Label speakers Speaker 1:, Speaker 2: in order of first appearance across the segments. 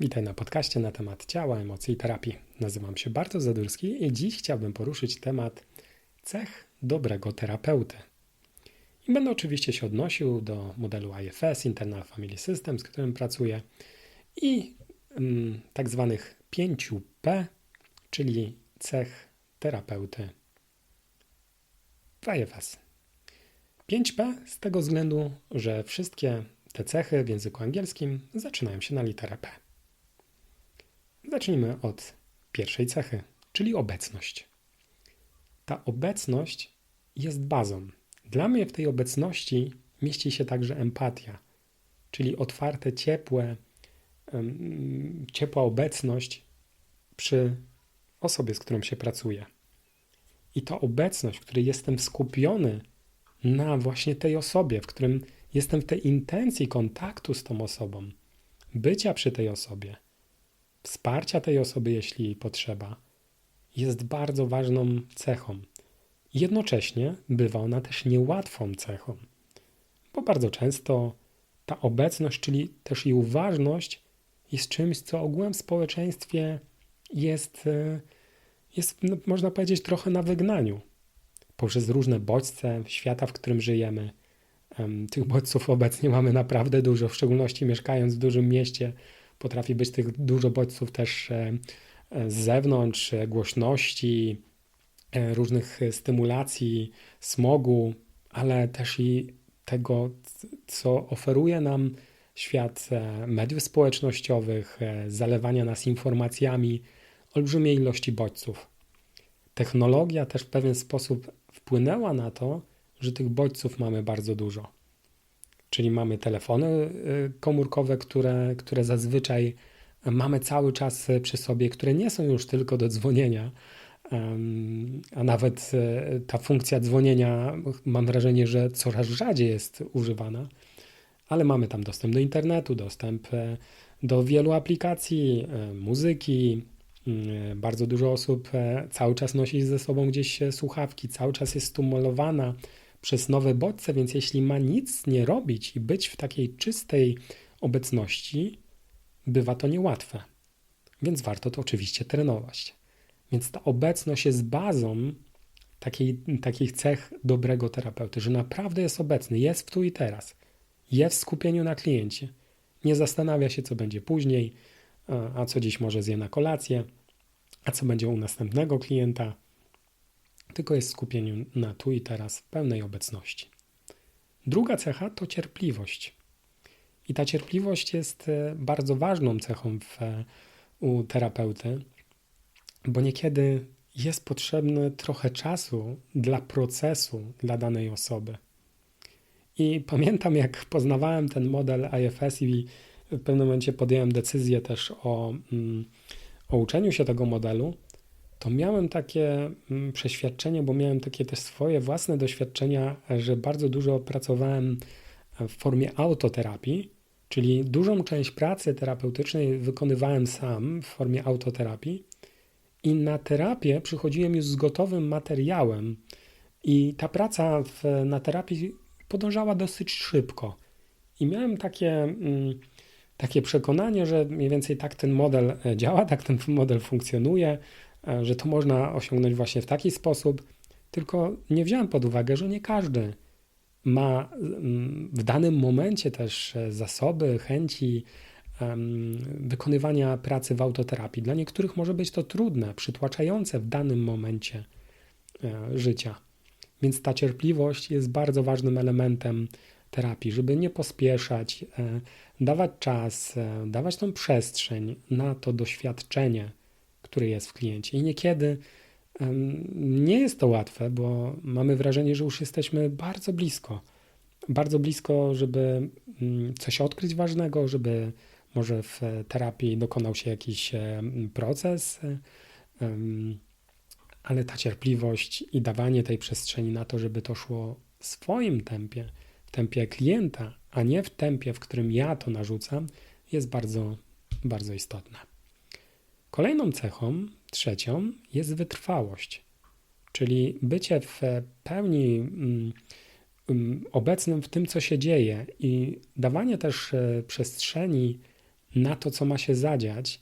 Speaker 1: Witaj na podcaście na temat ciała, emocji i terapii. Nazywam się Bartosz Zadurski i dziś chciałbym poruszyć temat cech dobrego terapeuty. I będę oczywiście się odnosił do modelu IFS, Internal Family System, z którym pracuję, i mm, tak zwanych 5P, czyli cech terapeuty w IFS. 5P z tego względu, że wszystkie te cechy w języku angielskim zaczynają się na literę P. Zacznijmy od pierwszej cechy, czyli obecność. Ta obecność jest bazą. Dla mnie w tej obecności mieści się także empatia, czyli otwarte, ciepłe, ciepła obecność przy osobie, z którą się pracuje. I ta obecność, w której jestem skupiony na właśnie tej osobie, w którym jestem w tej intencji kontaktu z tą osobą, bycia przy tej osobie, wsparcia tej osoby, jeśli potrzeba, jest bardzo ważną cechą. Jednocześnie bywa ona też niełatwą cechą, bo bardzo często ta obecność, czyli też i uważność, jest czymś, co ogółem w społeczeństwie jest, e, jest no, można powiedzieć, trochę na wygnaniu. Poprzez różne bodźce świata, w którym żyjemy. Tych bodźców obecnie mamy naprawdę dużo, w szczególności mieszkając w dużym mieście Potrafi być tych dużo bodźców też e, e, z zewnątrz, e, głośności, różnych stymulacji, smogu, ale też i tego, co oferuje nam świat mediów społecznościowych, zalewania nas informacjami, olbrzymiej ilości bodźców. Technologia też w pewien sposób wpłynęła na to, że tych bodźców mamy bardzo dużo. Czyli mamy telefony y, komórkowe, które, które zazwyczaj mamy cały czas przy sobie, które nie są już tylko do dzwonienia, a nawet y, ta funkcja dzwonienia, mam wrażenie, że coraz rzadziej jest używana, ale mamy tam dostęp do internetu, dostęp e, do wielu aplikacji, e, muzyki. Mm, bardzo dużo osób e, cały czas nosi ze sobą gdzieś słuchawki, cały czas jest stymulowana przez nowe bodźce, więc jeśli ma nic nie robić i być w takiej czystej obecności, bywa to niełatwe. Więc warto to oczywiście trenować. Więc ta obecność jest bazą takiej, takich cech dobrego terapeuty, że naprawdę jest obecny, jest w tu i teraz, jest w skupieniu na kliencie. Nie zastanawia się, co będzie później, a co dziś może zje na kolację, a co będzie u następnego klienta tylko jest skupieniu na tu i teraz w pełnej obecności. Druga cecha to cierpliwość. I ta cierpliwość jest e, bardzo ważną cechą w, e, u terapeuty, bo niekiedy jest potrzebny trochę czasu dla procesu dla danej osoby. I pamiętam, jak poznawałem ten model IFS i w pewnym momencie podjąłem decyzję też o, mm, o uczeniu się tego modelu, to miałem takie mm, przeświadczenie, bo miałem takie też swoje własne doświadczenia, że bardzo dużo pracowałem w formie autoterapii, czyli dużą część pracy terapeutycznej wykonywałem sam w formie autoterapii i na terapię przychodziłem już z gotowym materiałem i ta praca w, na terapii podążała dosyć szybko. I miałem takie, mm, takie przekonanie, że mniej więcej tak ten model e, działa, tak ten model funkcjonuje, że to można osiągnąć właśnie w taki sposób, tylko nie wziąłem pod uwagę, że nie każdy ma mm, w danym momencie też e, zasoby, chęci wykonywania pracy w autoterapii. Dla niektórych może być to trudne, przytłaczające w danym momencie e, życia. Więc ta cierpliwość jest bardzo ważnym elementem terapii, żeby nie pospieszać, dawać czas, dawać tą przestrzeń na to doświadczenie który jest w kliencie. I niekiedy nie jest to łatwe, bo mamy wrażenie, że już jesteśmy bardzo blisko. Bardzo blisko, żeby mm, coś odkryć ważnego, żeby może w terapii dokonał się jakiś proces, ale ta cierpliwość i dawanie tej przestrzeni na to, żeby to szło w swoim tempie, w tempie klienta, a nie w tempie, w którym ja to narzucam, jest bardzo, bardzo istotne. Kolejną cechą, trzecią, jest wytrwałość, czyli bycie w pełni mm, mm, obecnym w tym, co się dzieje i dawanie też e, przestrzeni na to, co ma się zadziać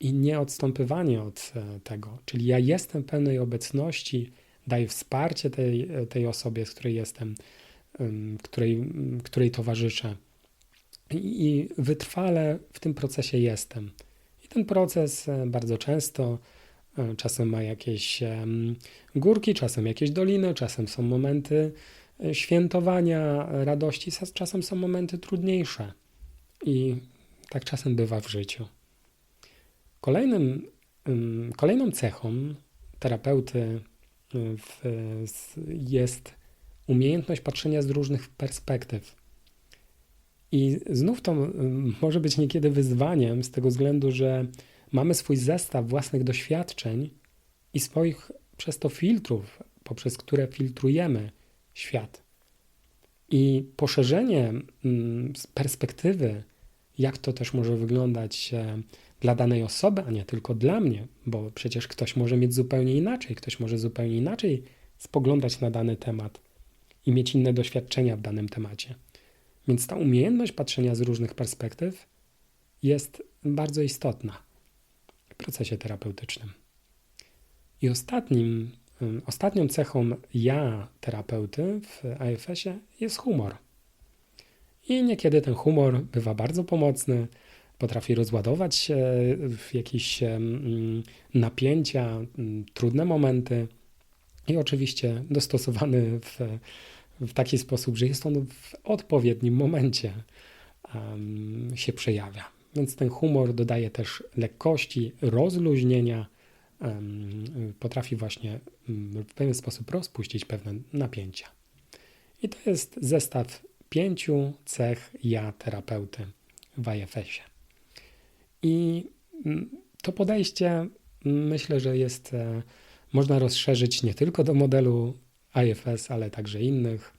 Speaker 1: i nie odstąpywanie od e, tego. Czyli ja jestem pełnej obecności, daję wsparcie tej, tej osobie, z której jestem, której, której towarzyszę. I wytrwale w tym procesie jestem. I ten proces e, bardzo często e, czasem ma jakieś górki, czasem jakieś doliny, czasem są momenty świętowania radości, czasem są momenty trudniejsze. I tak czasem bywa w życiu. Kolejnym, kolejną cechą terapeuty jest umiejętność patrzenia z różnych perspektyw. I znów to może być niekiedy wyzwaniem z tego względu, że mamy swój zestaw własnych doświadczeń i swoich przez to filtrów, poprzez które filtrujemy świat. I poszerzenie z perspektywy, jak to też może wyglądać dla danej osoby, a nie tylko dla mnie, bo przecież ktoś może mieć zupełnie inaczej, ktoś może zupełnie inaczej spoglądać na dany temat i mieć inne doświadczenia w danym temacie. Więc ta umiejętność patrzenia z różnych perspektyw jest bardzo istotna w procesie terapeutycznym. I ostatnim, ostatnią cechą ja, terapeuty w AFS-ie jest humor. I niekiedy ten humor bywa bardzo pomocny, potrafi rozładować jakieś napięcia, trudne momenty i oczywiście dostosowany w, w taki sposób, że jest on w odpowiednim momencie um, się przejawia. Więc ten humor dodaje też lekkości, rozluźnienia, um, potrafi właśnie w pewien sposób rozpuścić pewne napięcia. I to jest zestaw pięciu cech ja terapeuty w IFS-ie. I mm, to podejście mm, myślę, że jest, e, można rozszerzyć nie tylko do modelu IFS, ale także innych.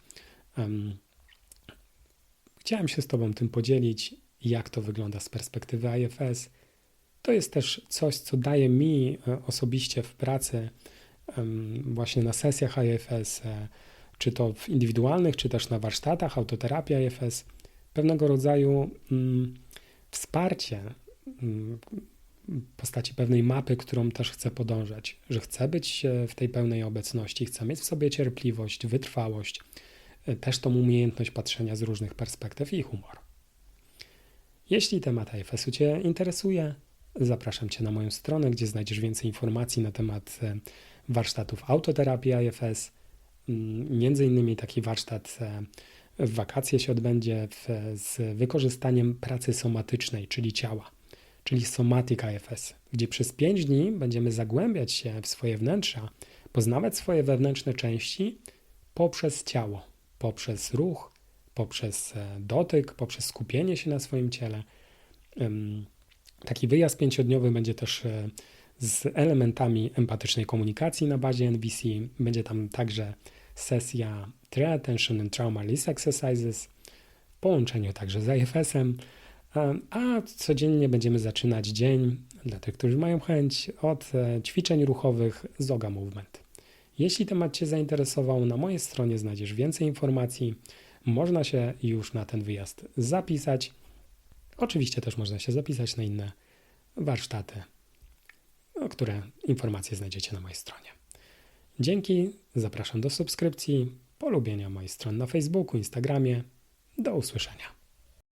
Speaker 1: Chciałem się z Tobą tym podzielić, jak to wygląda z perspektywy IFS. To jest też coś, co daje mi e, osobiście w pracy, właśnie na sesjach IFS, e, czy to w indywidualnych, czy też na warsztatach autoterapii IFS, pewnego rodzaju mm, wsparcie postaci pewnej mapy, którą też chcę podążać, że chcę być w tej pełnej obecności, chcę mieć w sobie cierpliwość, wytrwałość, e, też tą umiejętność patrzenia z różnych perspektyw i humor. Jeśli temat AFS-u Cię interesuje, zapraszam Cię na moją stronę, gdzie znajdziesz więcej informacji na temat e, warsztatów autoterapii AFS. Między innymi taki warsztat e, w wakacje się odbędzie w, z wykorzystaniem pracy somatycznej, czyli ciała czyli Somatic IFS, gdzie przez 5 dni będziemy zagłębiać się w swoje wnętrza, poznawać swoje wewnętrzne części poprzez ciało, poprzez ruch, poprzez e, dotyk, poprzez skupienie się na swoim ciele. Taki wyjazd pięciodniowy będzie też e, z elementami empatycznej komunikacji na bazie NVC. Będzie tam także sesja Tree Attention and Trauma Release Exercises w połączeniu także z IFS-em a codziennie będziemy zaczynać dzień, dla tych, którzy mają chęć, od e, ćwiczeń ruchowych z Yoga Movement. Jeśli temat Cię zainteresował, na mojej stronie znajdziesz więcej informacji. Można się już na ten wyjazd zapisać. Oczywiście też można się zapisać na inne warsztaty, które informacje znajdziecie na mojej stronie. Dzięki, zapraszam do subskrypcji, polubienia mojej strony na Facebooku, Instagramie. Do usłyszenia.